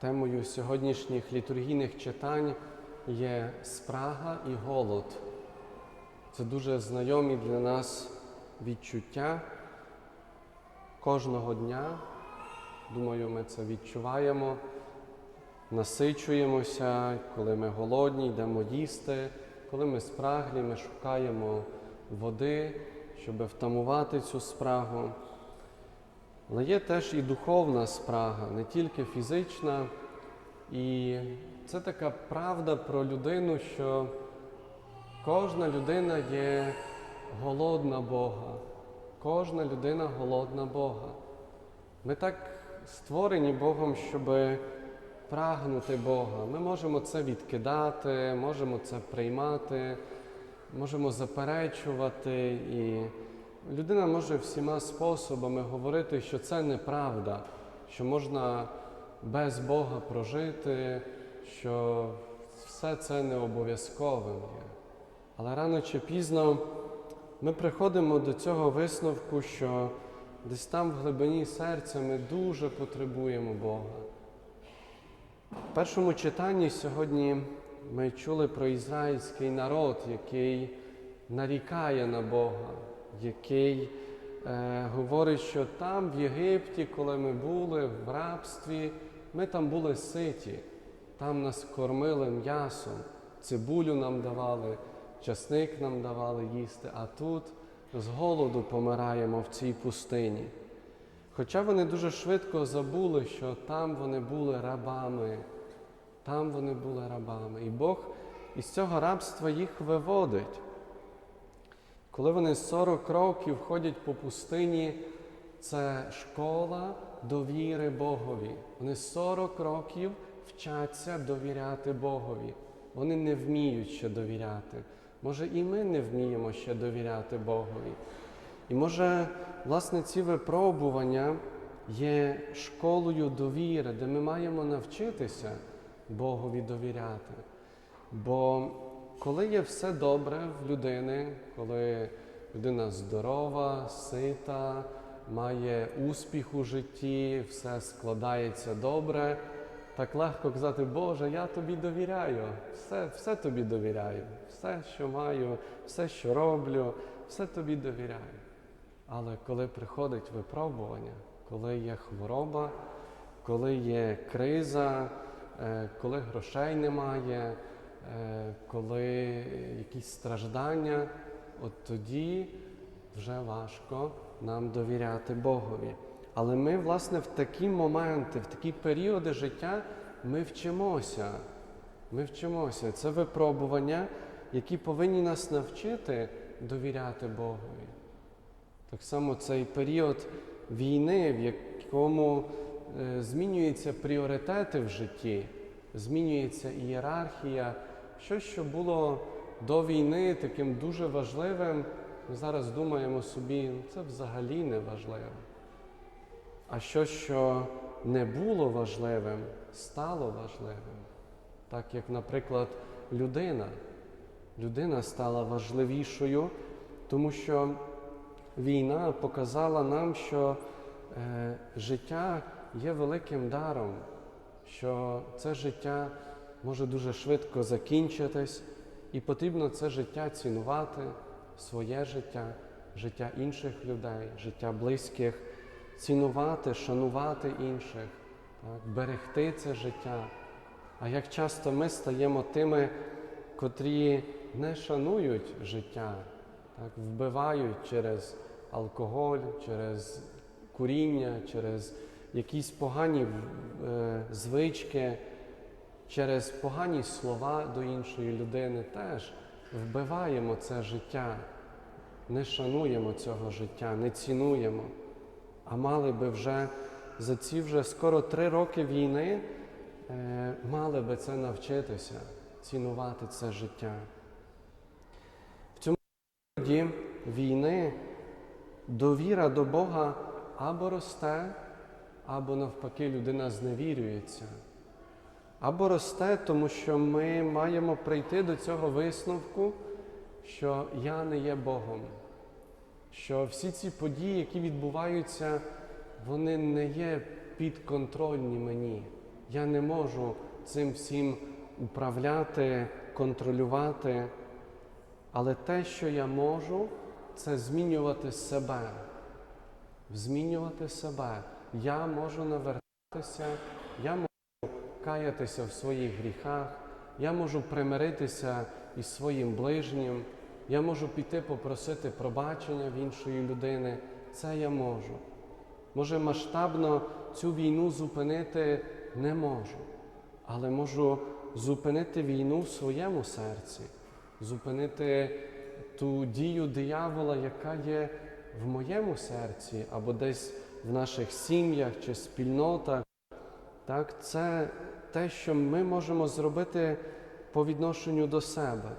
Темою сьогоднішніх літургійних читань є спрага і голод. Це дуже знайомі для нас відчуття кожного дня. Думаю, ми це відчуваємо, насичуємося, коли ми голодні, йдемо їсти, коли ми спраглі, ми шукаємо води, щоб втамувати цю спрагу. Але є теж і духовна спрага, не тільки фізична. І це така правда про людину, що кожна людина є голодна Бога. Кожна людина голодна Бога. Ми так створені Богом, щоб прагнути Бога. Ми можемо це відкидати, можемо це приймати, можемо заперечувати. І людина може всіма способами говорити, що це неправда, що можна без Бога прожити, що все це не обов'язковим є. Але рано чи пізно ми приходимо до цього висновку, що десь там в глибині серця ми дуже потребуємо Бога. В першому читанні сьогодні ми чули про ізраїльський народ, який нарікає на Бога, який е, говорить, що там в Єгипті, коли ми були в рабстві, ми там були ситі, там нас кормили м'ясом, цибулю нам давали, часник нам давали їсти, а тут з голоду помираємо в цій пустині. Хоча вони дуже швидко забули, що там вони були рабами, там вони були рабами. І Бог із цього рабства їх виводить. Коли вони 40 років ходять по пустині, це школа довіри Богові. Вони 40 років вчаться довіряти Богові. Вони не вміють ще довіряти. Може, і ми не вміємо ще довіряти Богові. І може, власне, ці випробування є школою довіри, де ми маємо навчитися Богові довіряти. Бо коли є все добре в людини, коли людина здорова, сита, має успіх у житті, все складається добре, так легко казати, Боже, я тобі довіряю, все, все тобі довіряю, все, що маю, все, що роблю, все тобі довіряю. Але коли приходить випробування, коли є хвороба, коли є криза, е, коли грошей немає, коли якісь страждання, от тоді вже важко нам довіряти Богові. Але ми, власне, в такі моменти, в такі періоди життя ми вчимося. Ми вчимося. Це випробування, які повинні нас навчити довіряти Богові. Так само цей період війни, в якому е, змінюються пріоритети в житті, змінюється ієрархія. Щось, що було до війни таким дуже важливим, ми зараз думаємо собі, ну це взагалі не важливо. А щось, що не було важливим, стало важливим. Так як, наприклад, людина. Людина стала важливішою, тому що війна показала нам, що е, життя є великим даром, що це життя може дуже швидко закінчитись, і потрібно це життя цінувати, своє життя, життя інших людей, життя близьких, цінувати, шанувати інших, так, берегти це життя. А як часто ми стаємо тими, котрі не шанують життя, так, вбивають через алкоголь, через куріння, через якісь погані е, звички, через погані слова до іншої людини, теж вбиваємо це життя, не шануємо цього життя, не цінуємо. А мали би вже за ці вже скоро три роки війни, е, мали би це навчитися, цінувати це життя. В цьому періоді війни довіра до Бога або росте, або навпаки людина зневірюється. Або росте, тому що ми маємо прийти до цього висновку, що я не є Богом, що всі ці події, які відбуваються, вони не є підконтрольні мені. Я не можу цим всім управляти, контролювати. Але те, що я можу, це змінювати себе. Змінювати себе. Я можу навертатися, я можу каятися в своїх гріхах, я можу примиритися із своїм ближнім, я можу піти попросити пробачення в іншої людини. Це я можу. Може, масштабно цю війну зупинити не можу, але можу зупинити війну в своєму серці, зупинити ту дію диявола, яка є в моєму серці, або десь в наших сім'ях чи спільнотах. Так, це те, що ми можемо зробити по відношенню до себе.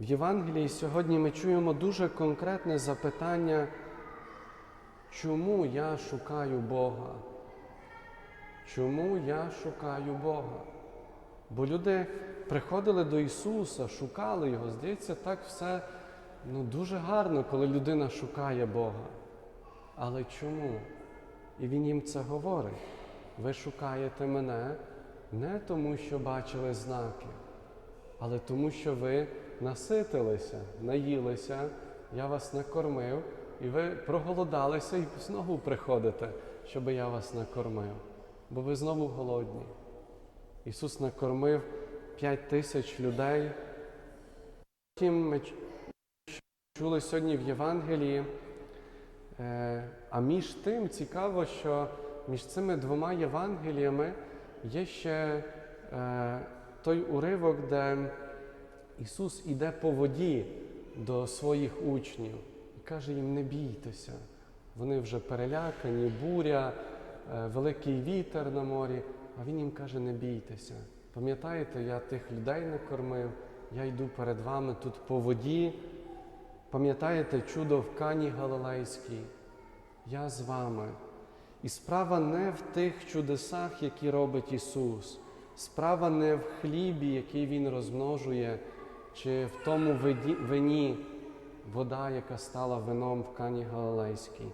В Євангелії сьогодні ми чуємо дуже конкретне запитання, чому я шукаю Бога? Чому я шукаю Бога? Бо люди приходили до Ісуса, шукали Його. Здається, так все ну, дуже гарно, коли людина шукає Бога. Але чому? І Він їм це говорить. Ви шукаєте мене не тому, що бачили знаки, але тому, що ви наситилися, наїлися, я вас накормив, і ви проголодалися і знову приходите, щоб я вас накормив, бо ви знову голодні. Ісус накормив п'ять тисяч людей. Потім ми чули сьогодні в Євангелії. Е, А між тим цікаво, що між цими двома Євангеліями є ще е, той уривок, де Ісус іде по воді до своїх учнів і каже їм: не бійтеся. Вони вже перелякані, буря, е, великий вітер на морі, а Він їм каже: не бійтеся. Пам'ятаєте, я тих людей не кормив, я йду перед вами тут по воді. Пам'ятаєте чудо в Кані Галилейській? Я з вами. І справа не в тих чудесах, які робить Ісус. Справа не в хлібі, який Він розмножує, чи в тому вині, вода, яка стала вином в Кані Галилейській.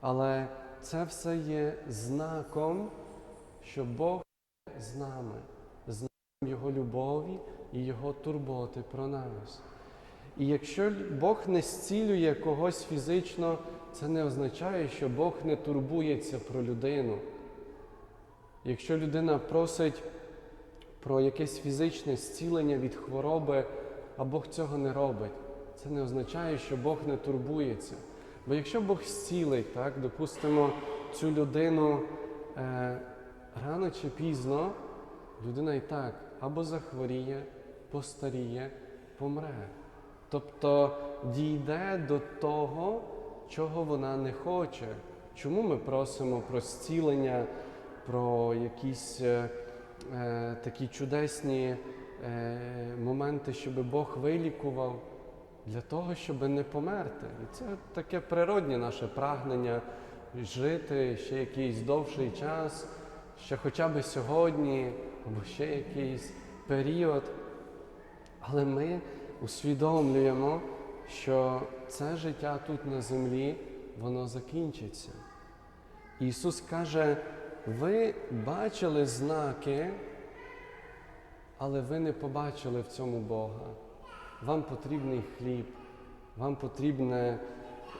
Але це все є знаком, що Бог з нами, знаком Його любові і Його турботи про нас. І якщо Бог не зцілює когось фізично, це не означає, що Бог не турбується про людину. Якщо людина просить про якесь фізичне зцілення від хвороби, а Бог цього не робить, це не означає, що Бог не турбується. Бо якщо Бог зцілить, так, допустимо, цю людину е, рано чи пізно, людина і так або захворіє, постаріє, помре. Тобто дійде до того, чого вона не хоче. Чому ми просимо про зцілення, про якісь е, е, такі чудесні е, моменти, щоб Бог вилікував для того, щоб не померти. І це таке природнє наше прагнення жити ще якийсь довший час, ще хоча б сьогодні, або ще якийсь період. Але ми усвідомлюємо, що це життя тут на землі, воно закінчиться. Ісус каже, ви бачили знаки, але ви не побачили в цьому Бога. Вам потрібний хліб, вам потрібне,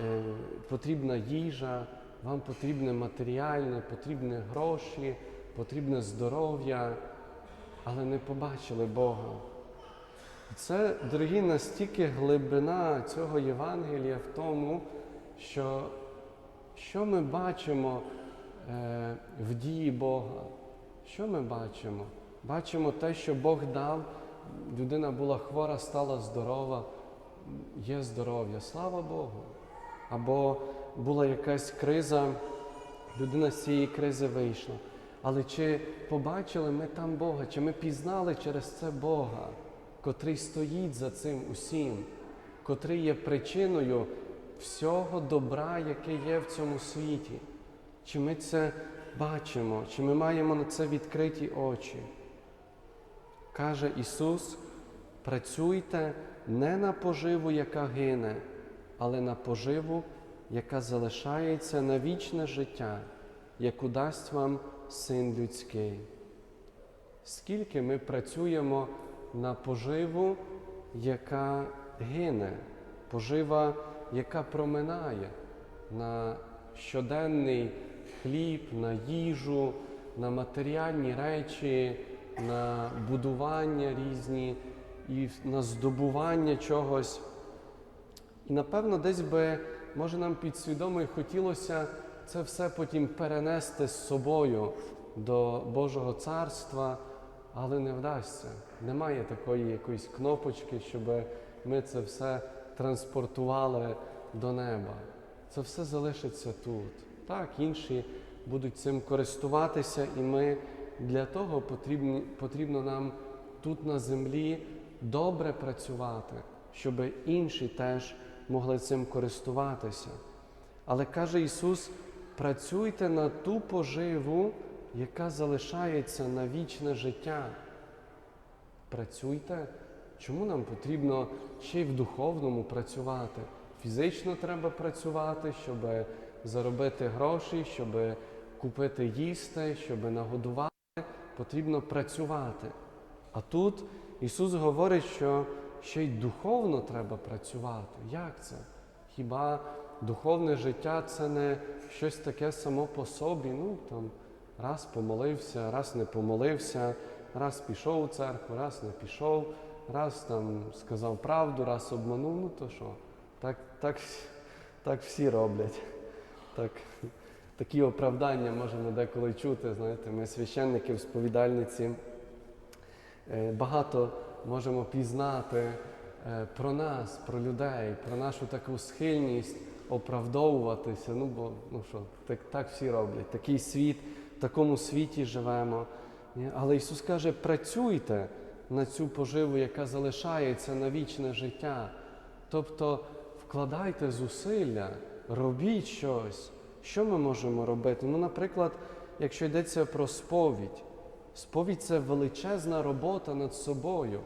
е, потрібна їжа, вам потрібне матеріальне, потрібні гроші, потрібне здоров'я, але не побачили Бога. Це, дорогі, настільки глибина цього Євангелія в тому, що що ми бачимо е, в дії Бога? Що ми бачимо? Бачимо те, що Бог дав, людина була хвора, стала здорова, є здоров'я, слава Богу. Або була якась криза, людина з цієї кризи вийшла. Але чи побачили ми там Бога, чи ми пізнали через це Бога? Котрий стоїть за цим усім, котрий є причиною всього добра, яке є в цьому світі. Чи ми це бачимо, чи ми маємо на це відкриті очі? Каже Ісус: працюйте не на поживу, яка гине, але на поживу, яка залишається на вічне життя, яку дасть вам Син людський. Скільки ми працюємо на поживу, яка гине, пожива, яка проминає, на щоденний хліб, на їжу, на матеріальні речі, на будування різні і на здобування чогось. І напевно, десь би, може, нам підсвідомо і хотілося це все потім перенести з собою до Божого царства, але не вдасться. Немає такої якоїсь кнопочки, щоб ми це все транспортували до неба. Це все залишиться тут. Так, інші будуть цим користуватися, і ми для того потрібні, потрібно нам тут на землі добре працювати, щоб інші теж могли цим користуватися. Але каже Ісус: працюйте на ту поживу, яка залишається на вічне життя. Працюйте. Чому нам потрібно ще й в духовному працювати? Фізично треба працювати, щоб заробити гроші, щоб купити їсти, щоб нагодувати. Потрібно працювати. А тут Ісус говорить, що ще й духовно треба працювати. Як це? Хіба духовне життя це не щось таке само по собі? Ну там раз помолився, раз не помолився, раз пішов у церкву, раз не пішов, раз там сказав правду, раз обманув. Ну то що? Так, так, так всі роблять. Так, такі оправдання можемо деколи чути. Знаєте, ми священники сповідальниці е, багато можемо пізнати е, про нас, про людей, про нашу таку схильність оправдовуватися. Ну бо ну що, так, так всі роблять. Такий світ, такому світі живемо. Але Ісус каже, працюйте на цю поживу, яка залишається на вічне життя. Тобто вкладайте зусилля, робіть щось. Що ми можемо робити? Ну, наприклад, якщо йдеться про сповідь, сповідь це величезна робота над собою.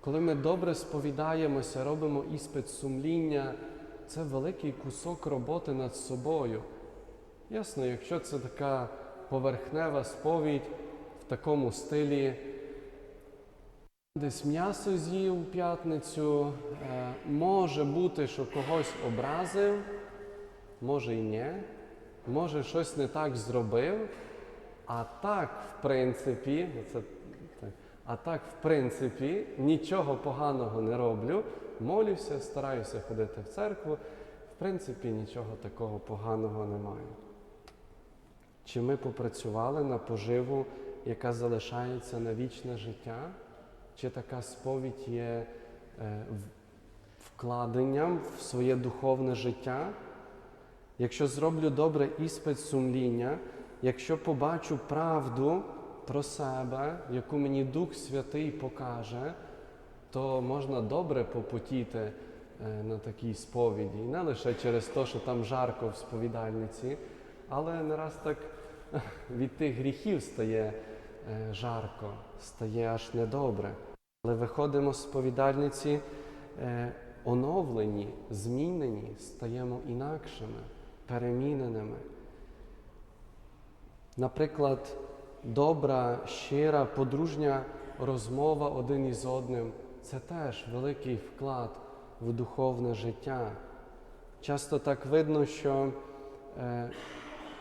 Коли ми добре сповідаємося, робимо іспит сумління, це великий кусок роботи над собою. Ясно, якщо це така поверхнева сповідь в такому стилі, десь м'ясо з'їв у п'ятницю, е, може бути, що когось образив, може і ні, може щось не так зробив, а так, в принципі, це, а так, в принципі, нічого поганого не роблю, молюся, стараюся ходити в церкву, в принципі, нічого такого поганого немає. Чи ми попрацювали на поживу, яка залишається на вічне життя? Чи така сповідь є е, вкладенням в своє духовне життя? Якщо зроблю добре іспит сумління, якщо побачу правду про себе, яку мені Дух Святий покаже, то можна добре попотіти е, на такій сповіді. І не лише через те, що там жарко в сповідальниці, але не раз так від тих гріхів стає е, жарко, стає аж недобре. Але виходимо з сповідальниці е, оновлені, змінені, стаємо інакшими, переміненими. Наприклад, добра, щира, подружня розмова один із одним це теж великий вклад в духовне життя. Часто так видно, що е,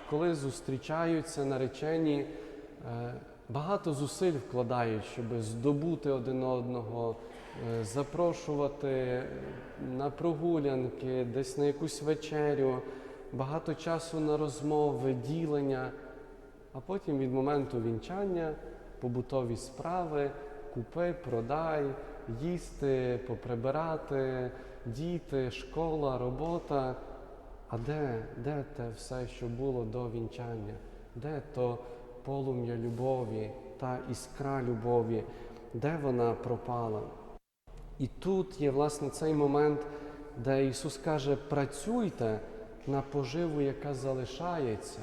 коли зустрічаються наречені, е, багато зусиль вкладають, щоб здобути один одного, е, запрошувати на прогулянки, десь на якусь вечерю, багато часу на розмови, ділення, а потім від моменту вінчання побутові справи, купи, продай, їсти, поприбирати, діти, школа, робота. А де, де те все, що було до вінчання? Де то полум'я любові, та іскра любові, де вона пропала? І тут є власне цей момент, де Ісус каже: працюйте на поживу, яка залишається.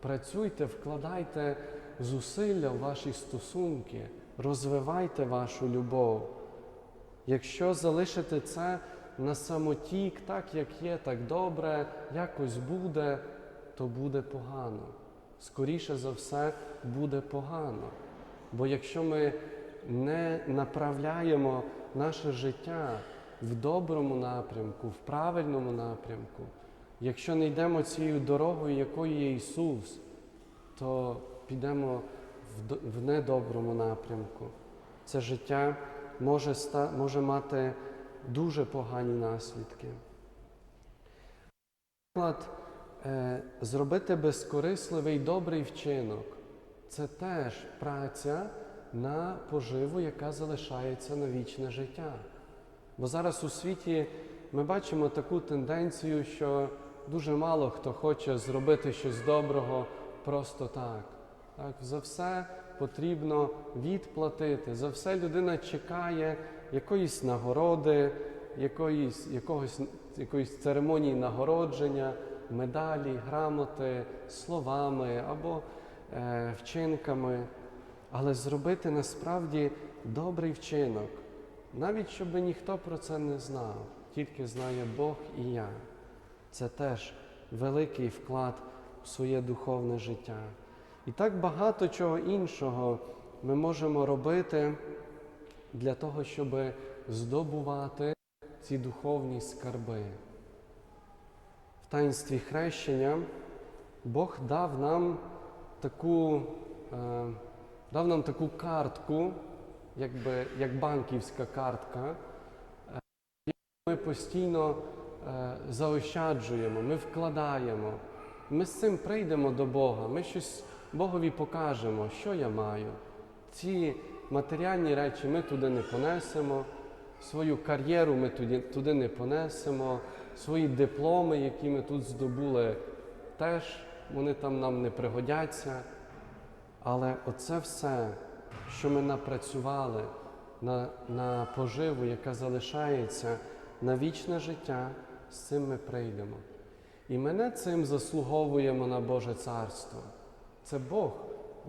Працюйте, вкладайте зусилля в ваші стосунки, розвивайте вашу любов. Якщо залишите це на самотік, так як є, так добре, якось буде, то буде погано. скоріше за все буде погано. Бо якщо ми не направляємо наше життя в доброму напрямку, в правильному напрямку, якщо не йдемо цією дорогою, якою є Ісус, то підемо в, до- в недоброму напрямку. Це життя може, може мати дуже погані наслідки. Наприклад, е, зробити безкорисливий добрий вчинок це теж праця на поживу, яка залишається на вічне життя. Бо зараз у світі ми бачимо таку тенденцію, що дуже мало хто хоче зробити щось доброго просто так. так за все потрібно відплатити, за все людина чекає якоїсь нагороди, якоїсь, якогось, якоїсь церемонії нагородження, медалі, грамоти, словами або е, вчинками. Але зробити насправді добрий вчинок, навіть щоб ніхто про це не знав, тільки знає Бог і я. Це теж великий вклад в своє духовне життя. І так багато чого іншого ми можемо робити для того, щоб здобувати ці духовні скарби. В таїнстві хрещення Бог дав нам таку, е, дав нам таку картку, якби, як банківська картка, е, яку ми постійно е, заощаджуємо, ми вкладаємо. Ми з цим прийдемо до Бога, ми щось Богові покажемо, що я маю. Ці матеріальні речі ми туди не понесемо, свою кар'єру ми туди, туди не понесемо, свої дипломи, які ми тут здобули, теж вони там нам не пригодяться. Але оце все, що ми напрацювали на, на поживу, яка залишається на вічне життя, з цим ми прийдемо. І ми не цим заслуговуємо на Боже Царство. Це Бог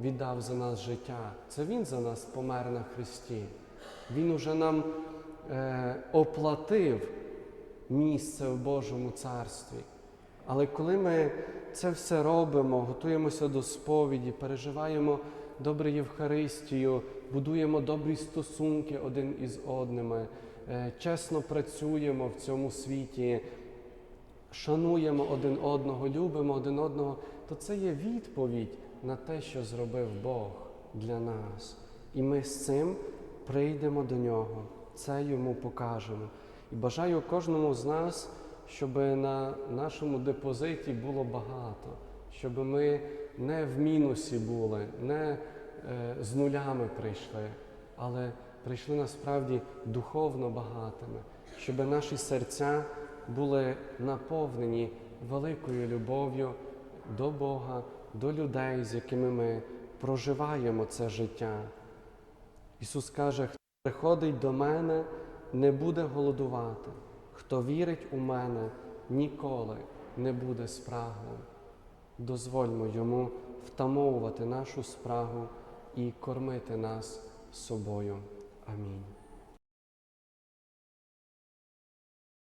віддав за нас життя. Це Він за нас помер на Христі. Він уже нам е, оплатив місце в Божому царстві. Але коли ми це все робимо, готуємося до сповіді, переживаємо добре Євхаристію, будуємо добрі стосунки один із одними, е, чесно працюємо в цьому світі, шануємо один одного, любимо один одного, то це є відповідь на те, що зробив Бог для нас. І ми з цим прийдемо до нього, це йому покажемо. І бажаю кожному з нас, щоб на нашому депозиті було багато, щоб ми не в мінусі були, не е, з нулями прийшли, але прийшли насправді духовно багатими, щоб наші серця були наповнені великою любов'ю до Бога, до людей, з якими ми проживаємо це життя. Ісус каже, хто приходить до мене, не буде голодувати. Хто вірить у мене, ніколи не буде спраглим. Дозвольмо йому втамовувати нашу спрагу і кормити нас собою. Амінь.